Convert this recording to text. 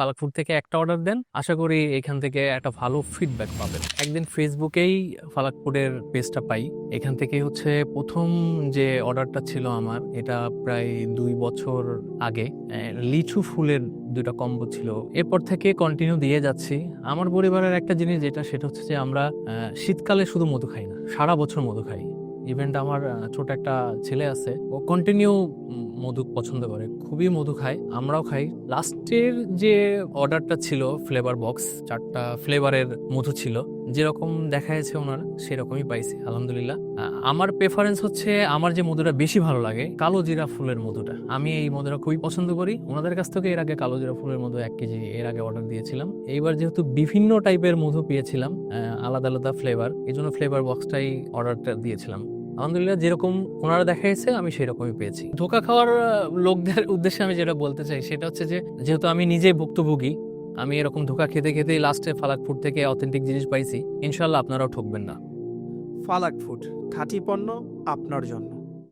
ফালাকপুর থেকে একটা অর্ডার দেন। আশা করি এখান থেকে একটা ভালো ফিডব্যাক পাবেন। একদিন ফেসবুকেই ফালাকপুরের পেজটা পাই। এখান থেকে হচ্ছে প্রথম যে অর্ডারটা ছিল আমার, এটা প্রায় দুই বছর আগে। লিচু ফুলের দুটা কম্বো ছিল। এরপর থেকে কন্টিনিউ দিয়ে যাচ্ছি। আমার পরিবারের একটা জিনিস যেটা, সেটা হচ্ছে যে আমরা শীতকালে শুধু মধু খাই না, সারা বছর মধু খাই। ইভেন্ট আমার ছোট একটা ছেলে আছে। ও কন্টিনিউ মধু পছন্দ করে, খুবই মধু খায়, আমরাও খাই। লাস্টের যে অর্ডারটা ছিল ফ্লেভার বক্স চারটা ফ্লেভারের মধু ছিল, যেরকম দেখা যাচ্ছে ওনার, সেরকমই পাইছি, আলহামদুলিল্লাহ। আমার প্রেফারেন্স হচ্ছে আমার যে মধুটা বেশি ভালো লাগে, কালো জিরা ফুলের মধুটা। আমি এই মধুটা খুবই পছন্দ করি। ওনাদের কাছ থেকে এর আগে কালো জিরা ফুলের মধু এক কেজি এর আগে অর্ডার দিয়েছিলাম। এইবার যেহেতু বিভিন্ন টাইপের মধু পেয়েছিলাম আলাদা আলাদা ফ্লেভার এই জন্য ফ্লেভার বক্সটাই অর্ডারটা দিয়েছিলাম। আলহামদুলিল্লাহ, যেরকম ওনারা দেখাইছে, আমি সেরকমই পেয়েছি। ধোকা খাওয়ার লোকদের উদ্দেশ্যে আমি যেটা বলতে চাই, সেটা হচ্ছে যে, যেহেতু আমি নিজেই ভুক্তভোগী, আমি এরকম ধোকা খেতে খেতেই লাস্টে ফুড থেকে অথেন্টিক জিনিস পাইছি ইনশাল্লাহ আপনারাও ঠকবেন না। ফালাক ফুড, খাঁটি পণ্য আপনার জন্য।